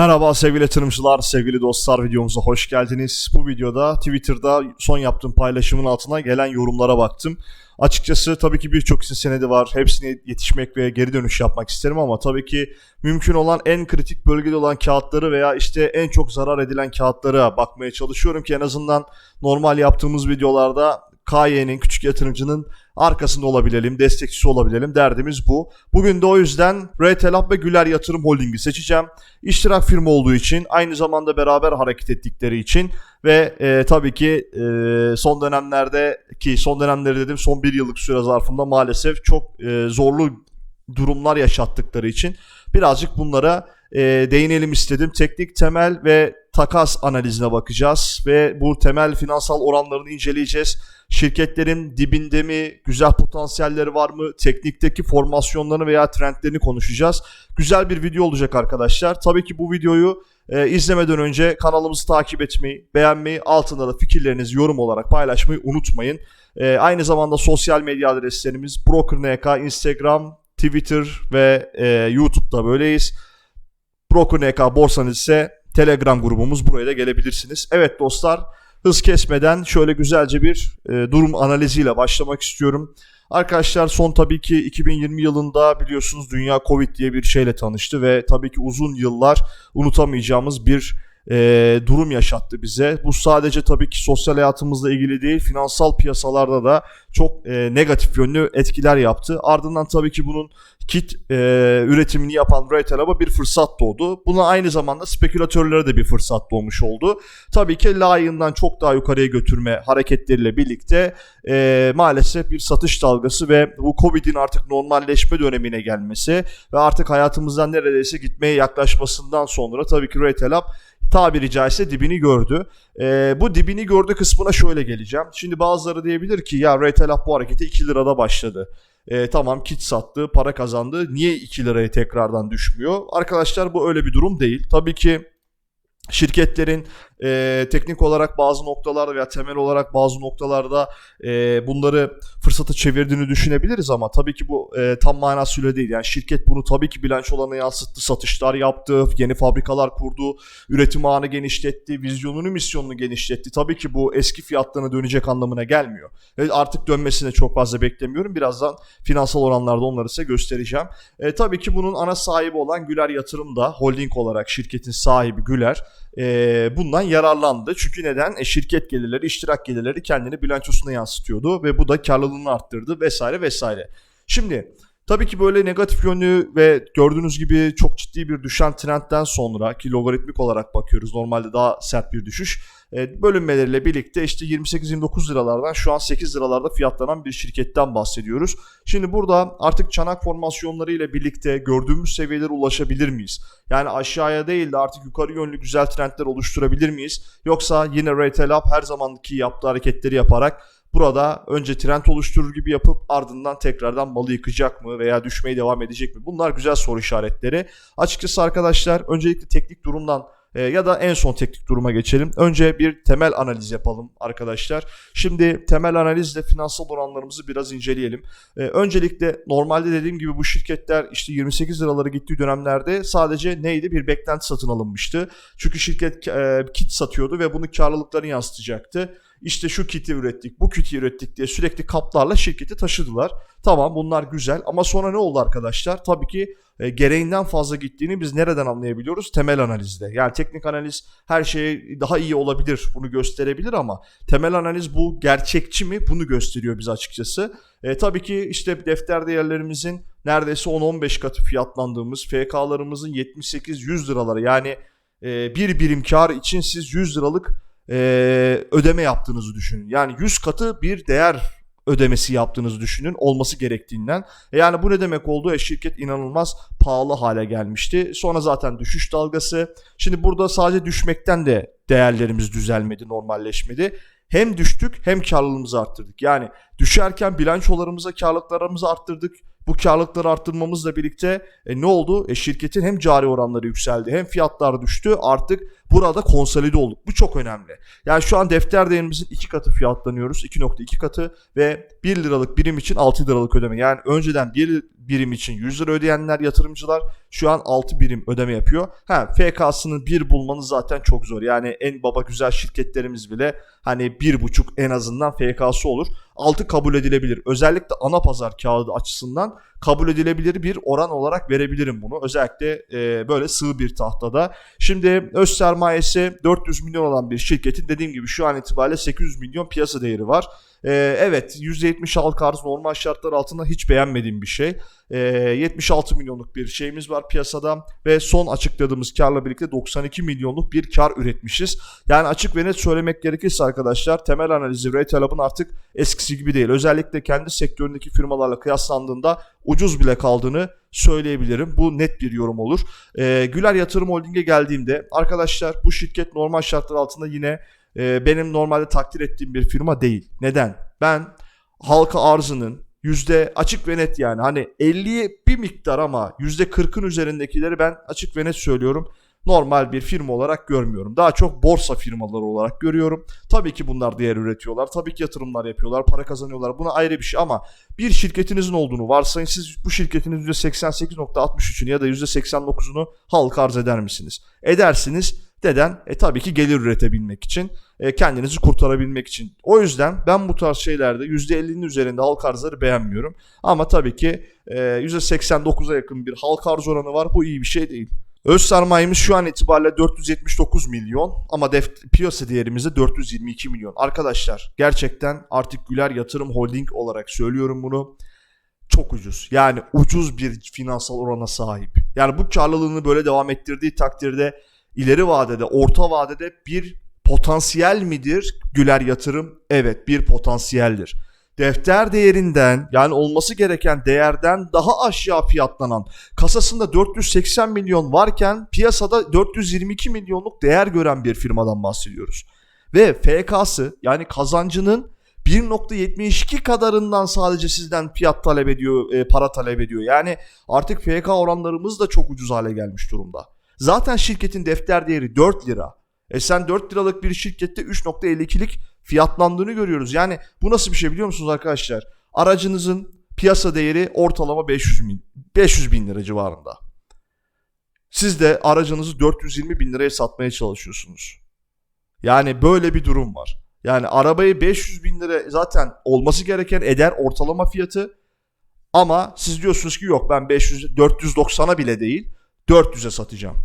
Merhaba sevgili yatırımcılar, sevgili dostlar videomuza hoş geldiniz. Bu videoda Twitter'da son yaptığım paylaşımın altına gelen yorumlara baktım. Açıkçası tabii ki birçok hisse senedi var. Hepsine yetişmek ve geri dönüş yapmak isterim ama tabii ki mümkün olan en kritik bölgede olan kağıtları veya işte en çok zarar edilen kağıtlara bakmaya çalışıyorum ki en azından normal yaptığımız videolarda KY'nin, küçük yatırımcının arkasında olabilelim, destekçisi olabilelim. Derdimiz bu. Bugün de o yüzden Retelab ve Güler Yatırım Holding'i seçeceğim. İştirak firma olduğu için, aynı zamanda beraber hareket ettikleri için ve e, tabii ki e, son dönemlerde ki son dönemleri dedim son bir yıllık süre zarfında maalesef çok e, zorlu durumlar yaşattıkları için birazcık bunlara e, değinelim istedim. Teknik temel ve takas analizine bakacağız ve bu temel finansal oranlarını inceleyeceğiz. Şirketlerin dibinde mi, güzel potansiyelleri var mı, teknikteki formasyonlarını veya trendlerini konuşacağız. Güzel bir video olacak arkadaşlar. Tabii ki bu videoyu e, izlemeden önce kanalımızı takip etmeyi, beğenmeyi, altında da fikirlerinizi yorum olarak paylaşmayı unutmayın. E, aynı zamanda sosyal medya adreslerimiz BrokerNK, Instagram, Twitter ve e, YouTube'da böyleyiz. BrokerNK borsanız ise Telegram grubumuz buraya da gelebilirsiniz. Evet dostlar hız kesmeden şöyle güzelce bir e, durum analiziyle başlamak istiyorum. Arkadaşlar son tabii ki 2020 yılında biliyorsunuz dünya Covid diye bir şeyle tanıştı ve tabii ki uzun yıllar unutamayacağımız bir e, durum yaşattı bize. Bu sadece tabii ki sosyal hayatımızla ilgili değil, finansal piyasalarda da çok e, negatif yönlü etkiler yaptı. Ardından tabii ki bunun kit e, üretimini yapan Retail'a bir fırsat doğdu. Buna aynı zamanda spekülatörlere de bir fırsat doğmuş oldu. Tabii ki layığından çok daha yukarıya götürme hareketleriyle birlikte e, maalesef bir satış dalgası ve bu Covid'in artık normalleşme dönemine gelmesi ve artık hayatımızdan neredeyse gitmeye yaklaşmasından sonra tabii ki Retail tabiri caizse dibini gördü. Ee, bu dibini gördü kısmına şöyle geleceğim. Şimdi bazıları diyebilir ki ya Retail bu hareketi 2 lirada başladı. Ee, tamam kit sattı, para kazandı. Niye 2 liraya tekrardan düşmüyor? Arkadaşlar bu öyle bir durum değil. Tabii ki şirketlerin e, teknik olarak bazı noktalarda veya temel olarak bazı noktalarda e, bunları fırsatı çevirdiğini düşünebiliriz ama tabii ki bu e, tam manasıyla değil. Yani şirket bunu tabii ki bilançolarına yansıttı, satışlar yaptı, yeni fabrikalar kurdu, üretim ağını genişletti, vizyonunu, misyonunu genişletti. Tabii ki bu eski fiyatlarına dönecek anlamına gelmiyor. Ve artık dönmesini çok fazla beklemiyorum. Birazdan finansal oranlarda onları size göstereceğim. E, tabii ki bunun ana sahibi olan Güler Yatırım da holding olarak şirketin sahibi Güler e, bundan yararlandı. Çünkü neden? E, şirket gelirleri, iştirak gelirleri kendini bilançosuna yansıtıyordu ve bu da karlılığını arttırdı vesaire vesaire. Şimdi Tabii ki böyle negatif yönlü ve gördüğünüz gibi çok ciddi bir düşen trendten sonra ki logaritmik olarak bakıyoruz normalde daha sert bir düşüş. E, bölünmeleriyle birlikte işte 28-29 liralardan şu an 8 liralarda fiyatlanan bir şirketten bahsediyoruz. Şimdi burada artık çanak formasyonları ile birlikte gördüğümüz seviyelere ulaşabilir miyiz? Yani aşağıya değil de artık yukarı yönlü güzel trendler oluşturabilir miyiz? Yoksa yine Retail Up her zamanki yaptığı hareketleri yaparak Burada önce trend oluşturur gibi yapıp ardından tekrardan malı yıkacak mı veya düşmeye devam edecek mi? Bunlar güzel soru işaretleri. Açıkçası arkadaşlar öncelikle teknik durumdan e, ya da en son teknik duruma geçelim. Önce bir temel analiz yapalım arkadaşlar. Şimdi temel analizle finansal oranlarımızı biraz inceleyelim. E, öncelikle normalde dediğim gibi bu şirketler işte 28 liraları gittiği dönemlerde sadece neydi? Bir beklenti satın alınmıştı. Çünkü şirket e, kit satıyordu ve bunu karlılıklarını yansıtacaktı işte şu kiti ürettik, bu kiti ürettik diye sürekli kaplarla şirketi taşıdılar. Tamam bunlar güzel ama sonra ne oldu arkadaşlar? Tabii ki e, gereğinden fazla gittiğini biz nereden anlayabiliyoruz? Temel analizde. Yani teknik analiz her şeye daha iyi olabilir, bunu gösterebilir ama temel analiz bu gerçekçi mi? Bunu gösteriyor bize açıkçası. E, tabii ki işte defter değerlerimizin neredeyse 10-15 katı fiyatlandığımız, FK'larımızın 78-100 liraları yani e, bir birim kar için siz 100 liralık e, ödeme yaptığınızı düşünün. Yani 100 katı bir değer ödemesi yaptığınızı düşünün olması gerektiğinden. E yani bu ne demek oldu? E şirket inanılmaz pahalı hale gelmişti. Sonra zaten düşüş dalgası. Şimdi burada sadece düşmekten de değerlerimiz düzelmedi, normalleşmedi. Hem düştük hem karlılığımızı arttırdık. Yani düşerken bilançolarımıza karlılıklarımızı arttırdık. Bu karlılıkları arttırmamızla birlikte e, ne oldu? E, şirketin hem cari oranları yükseldi hem fiyatlar düştü. Artık burada konsolide olduk. Bu çok önemli. Yani şu an defter değerimizin iki katı fiyatlanıyoruz. 2.2 katı ve 1 liralık birim için 6 liralık ödeme. Yani önceden 1 birim için 100 lira ödeyenler yatırımcılar şu an 6 birim ödeme yapıyor. Ha FK'sını 1 bulmanız zaten çok zor. Yani en baba güzel şirketlerimiz bile hani 1.5 en azından FK'sı olur. 6 kabul edilebilir. Özellikle ana pazar kağıdı açısından kabul edilebilir bir oran olarak verebilirim bunu. Özellikle e, böyle sığ bir tahtada. Şimdi öz sermayesi 400 milyon olan bir şirketin dediğim gibi şu an itibariyle 800 milyon piyasa değeri var. Ee, evet %70 halka arz normal şartlar altında hiç beğenmediğim bir şey. Ee, 76 milyonluk bir şeyimiz var piyasada ve son açıkladığımız karla birlikte 92 milyonluk bir kar üretmişiz. Yani açık ve net söylemek gerekirse arkadaşlar temel analizi Retail Hub'ın artık eskisi gibi değil. Özellikle kendi sektöründeki firmalarla kıyaslandığında ucuz bile kaldığını söyleyebilirim. Bu net bir yorum olur. Ee, Güler Yatırım Holding'e geldiğimde arkadaşlar bu şirket normal şartlar altında yine e, benim normalde takdir ettiğim bir firma değil. Neden? Ben halka arzının yüzde açık ve net yani hani 50'ye bir miktar ama yüzde 40'ın üzerindekileri ben açık ve net söylüyorum normal bir firma olarak görmüyorum. Daha çok borsa firmaları olarak görüyorum. Tabii ki bunlar değer üretiyorlar. Tabii ki yatırımlar yapıyorlar. Para kazanıyorlar. Buna ayrı bir şey ama bir şirketinizin olduğunu varsayın. Siz bu şirketin %88.63'ünü ya da %89'unu halka arz eder misiniz? Edersiniz. Neden? E tabii ki gelir üretebilmek için, e, kendinizi kurtarabilmek için. O yüzden ben bu tarz şeylerde %50'nin üzerinde halk arzları beğenmiyorum. Ama tabii ki e, %89'a yakın bir halk arz oranı var. Bu iyi bir şey değil. Öz sermayemiz şu an itibariyle 479 milyon ama def- piyasa değerimiz de 422 milyon. Arkadaşlar gerçekten artık Güler Yatırım Holding olarak söylüyorum bunu. Çok ucuz. Yani ucuz bir finansal orana sahip. Yani bu karlılığını böyle devam ettirdiği takdirde ileri vadede, orta vadede bir potansiyel midir Güler Yatırım? Evet, bir potansiyeldir. Defter değerinden yani olması gereken değerden daha aşağı fiyatlanan kasasında 480 milyon varken piyasada 422 milyonluk değer gören bir firmadan bahsediyoruz. Ve FK'sı yani kazancının 1.72 kadarından sadece sizden fiyat talep ediyor, e, para talep ediyor. Yani artık FK oranlarımız da çok ucuz hale gelmiş durumda. Zaten şirketin defter değeri 4 lira. E sen 4 liralık bir şirkette 3.52'lik fiyatlandığını görüyoruz. Yani bu nasıl bir şey biliyor musunuz arkadaşlar? Aracınızın piyasa değeri ortalama 500 bin, 500 bin lira civarında. Siz de aracınızı 420 bin liraya satmaya çalışıyorsunuz. Yani böyle bir durum var. Yani arabayı 500 bin lira zaten olması gereken eder ortalama fiyatı. Ama siz diyorsunuz ki yok ben 500 490'a bile değil 400'e satacağım.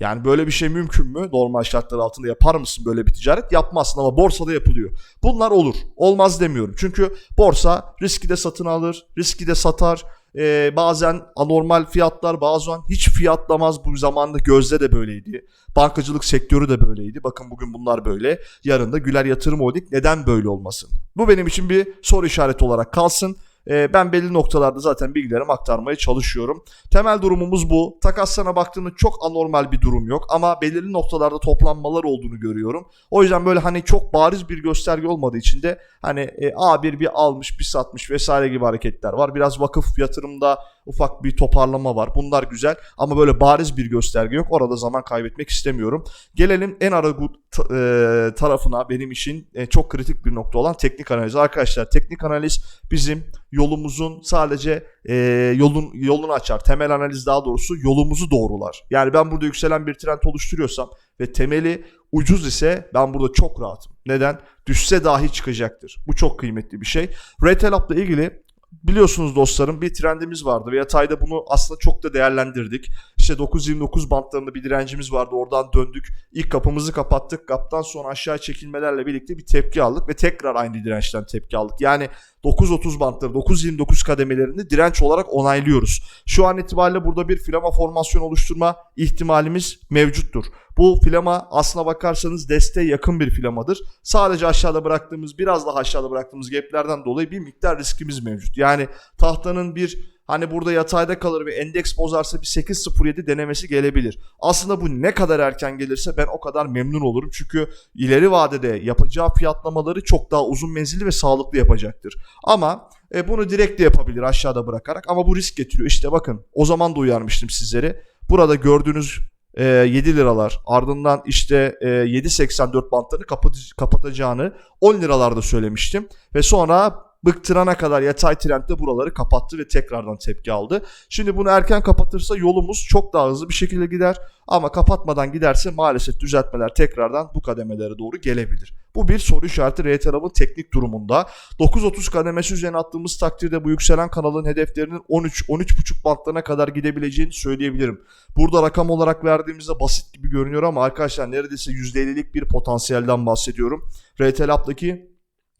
Yani böyle bir şey mümkün mü? Normal şartlar altında yapar mısın böyle bir ticaret? Yapmazsın ama borsada yapılıyor. Bunlar olur. Olmaz demiyorum. Çünkü borsa riski de satın alır, riski de satar. Ee, bazen anormal fiyatlar bazen hiç fiyatlamaz bu zamanda gözde de böyleydi. Bankacılık sektörü de böyleydi. Bakın bugün bunlar böyle. Yarın da Güler Yatırım Holding neden böyle olmasın? Bu benim için bir soru işareti olarak kalsın. Ee, ben belli noktalarda zaten bilgilerimi aktarmaya çalışıyorum. Temel durumumuz bu. Takaslarına baktığımda çok anormal bir durum yok ama belirli noktalarda toplanmalar olduğunu görüyorum. O yüzden böyle hani çok bariz bir gösterge olmadığı için de hani e, A1 bir almış bir satmış vesaire gibi hareketler var. Biraz vakıf yatırımda ufak bir toparlama var. Bunlar güzel ama böyle bariz bir gösterge yok. Orada zaman kaybetmek istemiyorum. Gelelim en ara e, tarafına benim için e, çok kritik bir nokta olan teknik analiz. Arkadaşlar teknik analiz bizim yolumuzun sadece e, yolun yolunu açar. Temel analiz daha doğrusu yolumuzu doğrular. Yani ben burada yükselen bir trend oluşturuyorsam ve temeli ucuz ise ben burada çok rahatım. Neden? Düşse dahi çıkacaktır. Bu çok kıymetli bir şey. Retail Hub'la ilgili biliyorsunuz dostlarım bir trendimiz vardı ve yatayda bunu aslında çok da değerlendirdik. İşte 9.29 bantlarında bir direncimiz vardı oradan döndük. İlk kapımızı kapattık. Kaptan sonra aşağı çekilmelerle birlikte bir tepki aldık ve tekrar aynı dirençten tepki aldık. Yani 9.30 bantları 9.29 kademelerini direnç olarak onaylıyoruz. Şu an itibariyle burada bir flama formasyon oluşturma ihtimalimiz mevcuttur. Bu flama aslına bakarsanız desteğe yakın bir flamadır. Sadece aşağıda bıraktığımız biraz daha aşağıda bıraktığımız gaplerden dolayı bir miktar riskimiz mevcut. Yani tahtanın bir Hani burada yatayda kalır ve endeks bozarsa bir 8.07 denemesi gelebilir. Aslında bu ne kadar erken gelirse ben o kadar memnun olurum. Çünkü ileri vadede yapacağı fiyatlamaları çok daha uzun menzilli ve sağlıklı yapacaktır. Ama e, bunu direkt de yapabilir aşağıda bırakarak ama bu risk getiriyor. İşte bakın o zaman da uyarmıştım sizleri. Burada gördüğünüz e, 7 liralar ardından işte e, 7.84 bantlarını kapat- kapatacağını 10 liralarda söylemiştim. Ve sonra bıktırana kadar yatay trendde buraları kapattı ve tekrardan tepki aldı. Şimdi bunu erken kapatırsa yolumuz çok daha hızlı bir şekilde gider. Ama kapatmadan giderse maalesef düzeltmeler tekrardan bu kademelere doğru gelebilir. Bu bir soru işareti R teknik durumunda. 9.30 kademesi üzerine attığımız takdirde bu yükselen kanalın hedeflerinin 13-13.5 bantlarına kadar gidebileceğini söyleyebilirim. Burada rakam olarak verdiğimizde basit gibi görünüyor ama arkadaşlar neredeyse %50'lik bir potansiyelden bahsediyorum. RTLAB'daki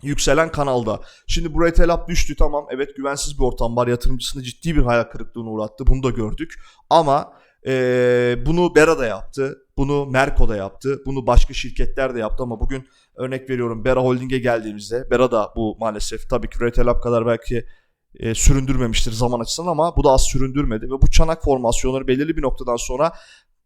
yükselen kanalda. Şimdi bu RTLAB düştü tamam. Evet güvensiz bir ortam var. Yatırımcısını ciddi bir hayal kırıklığına uğrattı. Bunu da gördük. Ama ee, bunu Bera da yaptı. Bunu Merko da yaptı. Bunu başka şirketler de yaptı. Ama bugün örnek veriyorum Bera Holding'e geldiğimizde Bera da bu maalesef tabii ki RTLAB kadar belki e, süründürmemiştir zaman açısından ama bu da az süründürmedi ve bu çanak formasyonları belirli bir noktadan sonra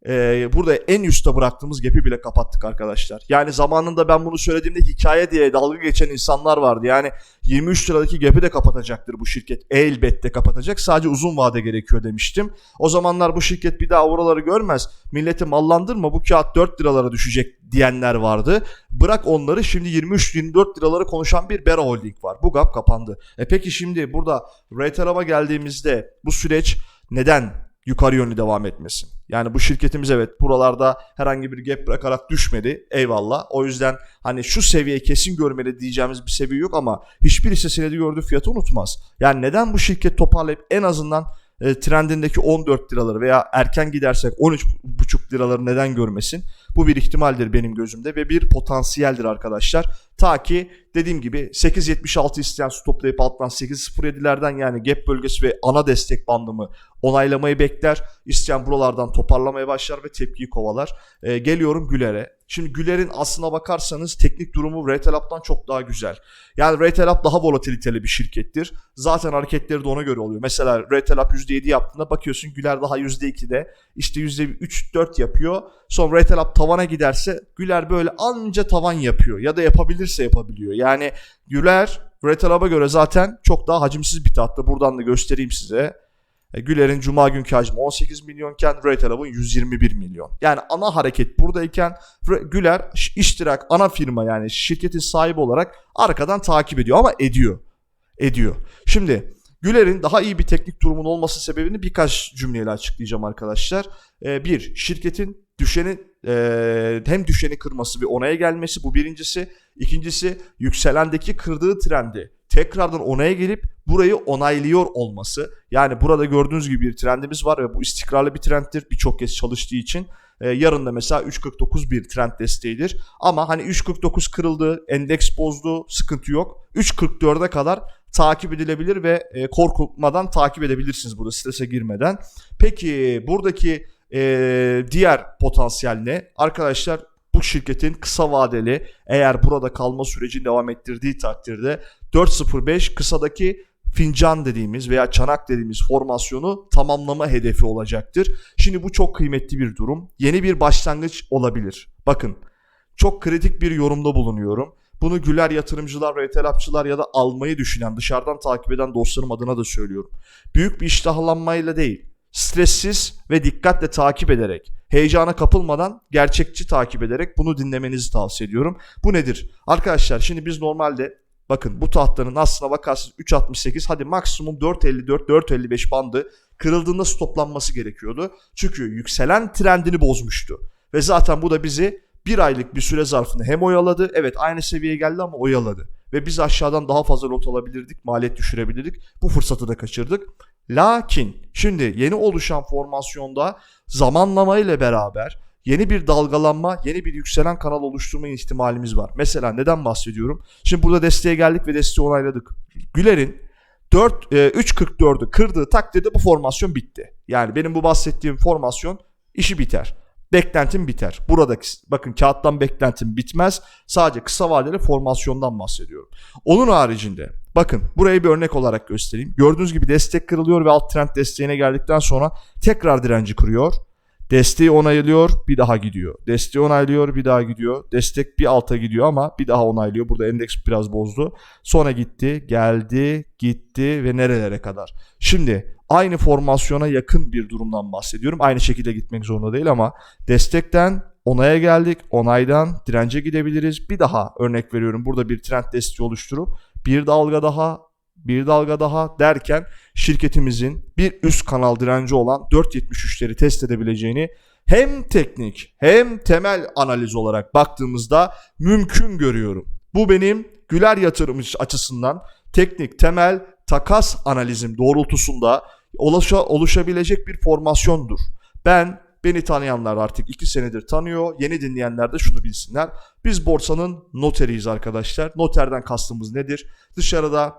e, burada en üstte bıraktığımız gap'i bile kapattık arkadaşlar. Yani zamanında ben bunu söylediğimde hikaye diye dalga geçen insanlar vardı. Yani 23 liradaki gap'i de kapatacaktır bu şirket. Elbette kapatacak. Sadece uzun vade gerekiyor demiştim. O zamanlar bu şirket bir daha oraları görmez. Milleti mallandırma bu kağıt 4 liralara düşecek diyenler vardı. Bırak onları şimdi 23-24 liraları konuşan bir Bera Holding var. Bu gap kapandı. E peki şimdi burada Raytarab'a geldiğimizde bu süreç neden yukarı yönlü devam etmesin. Yani bu şirketimiz evet buralarda herhangi bir gap bırakarak düşmedi. Eyvallah. O yüzden hani şu seviye kesin görmeli diyeceğimiz bir seviye yok ama hiçbir hisse senedi gördüğü fiyatı unutmaz. Yani neden bu şirket toparlayıp en azından e, trendindeki 14 liraları veya erken gidersek 13,5 liraları neden görmesin? Bu bir ihtimaldir benim gözümde ve bir potansiyeldir arkadaşlar. Ta ki dediğim gibi 8.76 isteyen stoplayıp alttan 8.07'lerden yani gap bölgesi ve ana destek bandımı onaylamayı bekler. İsteyen buralardan toparlamaya başlar ve tepkiyi kovalar. Ee, geliyorum Güler'e. Şimdi Güler'in aslına bakarsanız teknik durumu Retelap'tan çok daha güzel. Yani Retelap daha volatiliteli bir şirkettir. Zaten hareketleri de ona göre oluyor. Mesela Retelap %7 yaptığında bakıyorsun Güler daha %2'de işte %3-4 yapıyor. Sonra Retelap tavana giderse Güler böyle anca tavan yapıyor ya da yapabilirse yapabiliyor. Yani Güler Retelap'a göre zaten çok daha hacimsiz bir tatlı. Buradan da göstereyim size. E, Güler'in cuma günkü hacmi 18 milyonken Retelab'ın 121 milyon. Yani ana hareket buradayken Güler iştirak ana firma yani şirketin sahibi olarak arkadan takip ediyor ama ediyor. Ediyor. Şimdi Güler'in daha iyi bir teknik durumun olması sebebini birkaç cümleyle açıklayacağım arkadaşlar. Ee, bir, şirketin düşeni e, hem düşeni kırması ve onaya gelmesi bu birincisi. İkincisi yükselendeki kırdığı trendi tekrardan onaya gelip burayı onaylıyor olması. Yani burada gördüğünüz gibi bir trendimiz var ve bu istikrarlı bir trenddir birçok kez çalıştığı için. Ee, yarın da mesela 3.49 bir trend desteğidir. Ama hani 3.49 kırıldı, endeks bozdu, sıkıntı yok. 3.44'e kadar takip edilebilir ve e, korkutmadan takip edebilirsiniz burada strese girmeden. Peki buradaki e, diğer potansiyel ne? Arkadaşlar bu şirketin kısa vadeli eğer burada kalma sürecini devam ettirdiği takdirde 4.05 kısadaki fincan dediğimiz veya çanak dediğimiz formasyonu tamamlama hedefi olacaktır. Şimdi bu çok kıymetli bir durum. Yeni bir başlangıç olabilir. Bakın çok kritik bir yorumda bulunuyorum. Bunu güler yatırımcılar, retelapçılar ya da almayı düşünen, dışarıdan takip eden dostlarım adına da söylüyorum. Büyük bir iştahlanmayla değil, stressiz ve dikkatle takip ederek, heyecana kapılmadan gerçekçi takip ederek bunu dinlemenizi tavsiye ediyorum. Bu nedir? Arkadaşlar şimdi biz normalde bakın bu tahtanın aslına bakarsanız 3.68 hadi maksimum 4.54 4.55 bandı kırıldığında stoplanması gerekiyordu. Çünkü yükselen trendini bozmuştu. Ve zaten bu da bizi bir aylık bir süre zarfında hem oyaladı. Evet aynı seviyeye geldi ama oyaladı. Ve biz aşağıdan daha fazla lot alabilirdik. Maliyet düşürebilirdik. Bu fırsatı da kaçırdık. Lakin şimdi yeni oluşan formasyonda zamanlama ile beraber yeni bir dalgalanma, yeni bir yükselen kanal oluşturma ihtimalimiz var. Mesela neden bahsediyorum? Şimdi burada desteğe geldik ve desteği onayladık. Güler'in 4 e, 3.44'ü kırdığı takdirde bu formasyon bitti. Yani benim bu bahsettiğim formasyon işi biter. Beklentim biter. Buradaki bakın kağıttan beklentim bitmez. Sadece kısa vadeli formasyondan bahsediyorum. Onun haricinde Bakın burayı bir örnek olarak göstereyim. Gördüğünüz gibi destek kırılıyor ve alt trend desteğine geldikten sonra tekrar direnci kırıyor. Desteği onaylıyor, bir daha gidiyor. Desteği onaylıyor, bir daha gidiyor. Destek bir alta gidiyor ama bir daha onaylıyor. Burada endeks biraz bozdu. Sonra gitti, geldi, gitti ve nerelere kadar. Şimdi aynı formasyona yakın bir durumdan bahsediyorum. Aynı şekilde gitmek zorunda değil ama destekten onaya geldik. Onaydan dirence gidebiliriz. Bir daha örnek veriyorum. Burada bir trend desteği oluşturup bir dalga daha, bir dalga daha derken şirketimizin bir üst kanal direnci olan 4.73'leri test edebileceğini hem teknik hem temel analiz olarak baktığımızda mümkün görüyorum. Bu benim Güler yatırım açısından teknik temel takas analizim doğrultusunda oluşa, oluşabilecek bir formasyondur. Ben beni tanıyanlar artık 2 senedir tanıyor. Yeni dinleyenler de şunu bilsinler. Biz borsanın noteriyiz arkadaşlar. Noterden kastımız nedir? Dışarıda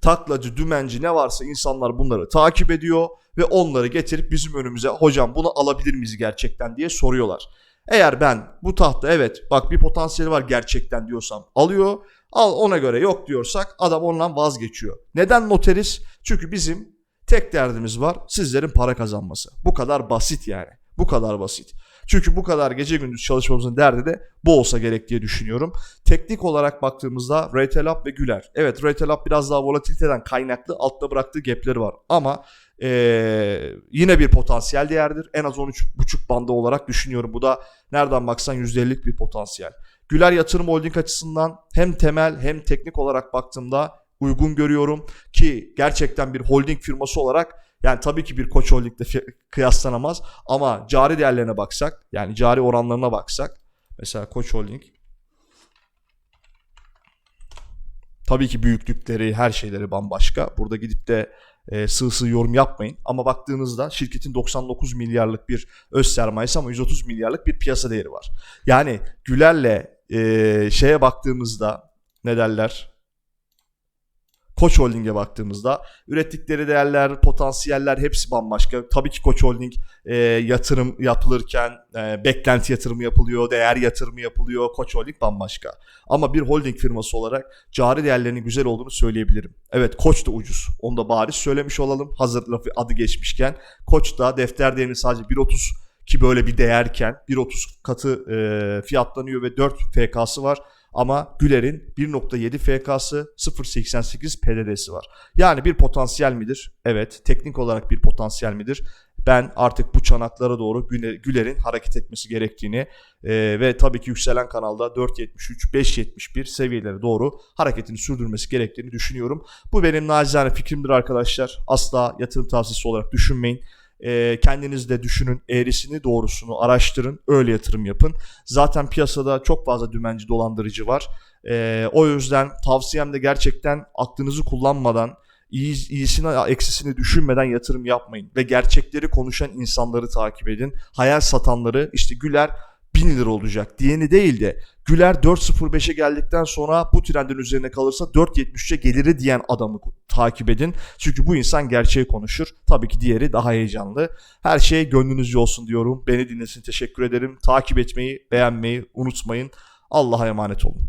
taklacı, dümenci ne varsa insanlar bunları takip ediyor ve onları getirip bizim önümüze hocam bunu alabilir miyiz gerçekten diye soruyorlar. Eğer ben bu tahta evet bak bir potansiyeli var gerçekten diyorsam alıyor. Al ona göre yok diyorsak adam ondan vazgeçiyor. Neden noteriz? Çünkü bizim tek derdimiz var sizlerin para kazanması. Bu kadar basit yani. Bu kadar basit. Çünkü bu kadar gece gündüz çalışmamızın derdi de bu olsa gerek diye düşünüyorum. Teknik olarak baktığımızda Retail ve Güler. Evet Retail biraz daha volatiliteden kaynaklı altta bıraktığı gapleri var. Ama ee, yine bir potansiyel değerdir. En az 13.5 bandı olarak düşünüyorum. Bu da nereden baksan %50'lik bir potansiyel. Güler Yatırım Holding açısından hem temel hem teknik olarak baktığımda uygun görüyorum ki gerçekten bir holding firması olarak yani tabii ki bir Koç Holding'de kıyaslanamaz ama cari değerlerine baksak yani cari oranlarına baksak mesela Koç Holding tabii ki büyüklükleri her şeyleri bambaşka. Burada gidip de e, sığ sığ yorum yapmayın. Ama baktığınızda şirketin 99 milyarlık bir öz sermayesi ama 130 milyarlık bir piyasa değeri var. Yani Güler'le e, şeye baktığımızda ne derler? Koç Holding'e baktığımızda ürettikleri değerler, potansiyeller hepsi bambaşka. Tabii ki Koç Holding e, yatırım yapılırken e, beklenti yatırımı yapılıyor, değer yatırımı yapılıyor. Koç Holding bambaşka. Ama bir holding firması olarak cari değerlerinin güzel olduğunu söyleyebilirim. Evet Koç da ucuz. Onu da bariz söylemiş olalım. Hazır lafı adı geçmişken. Koç da defter değerini sadece 1.30 ki böyle bir değerken 1.30 katı e, fiyatlanıyor ve 4 FK'sı var. Ama Güler'in 1.7 FK'sı 0.88 PDD'si var. Yani bir potansiyel midir? Evet. Teknik olarak bir potansiyel midir? Ben artık bu çanaklara doğru Güler'in hareket etmesi gerektiğini e, ve tabii ki yükselen kanalda 4.73, 5.71 seviyelere doğru hareketini sürdürmesi gerektiğini düşünüyorum. Bu benim nacizane fikrimdir arkadaşlar. Asla yatırım tavsiyesi olarak düşünmeyin. E, kendiniz de düşünün eğrisini doğrusunu araştırın öyle yatırım yapın. Zaten piyasada çok fazla dümenci dolandırıcı var. E, o yüzden tavsiyem de gerçekten aklınızı kullanmadan iyi, iyisini eksisini düşünmeden yatırım yapmayın. Ve gerçekleri konuşan insanları takip edin. Hayal satanları işte Güler 1000 lira olacak diyeni değil de Güler 4.05'e geldikten sonra bu trendin üzerine kalırsa 4.73'e geliri diyen adamı takip edin. Çünkü bu insan gerçeği konuşur. Tabii ki diğeri daha heyecanlı. Her şey gönlünüzce olsun diyorum. Beni dinlesin teşekkür ederim. Takip etmeyi, beğenmeyi unutmayın. Allah'a emanet olun.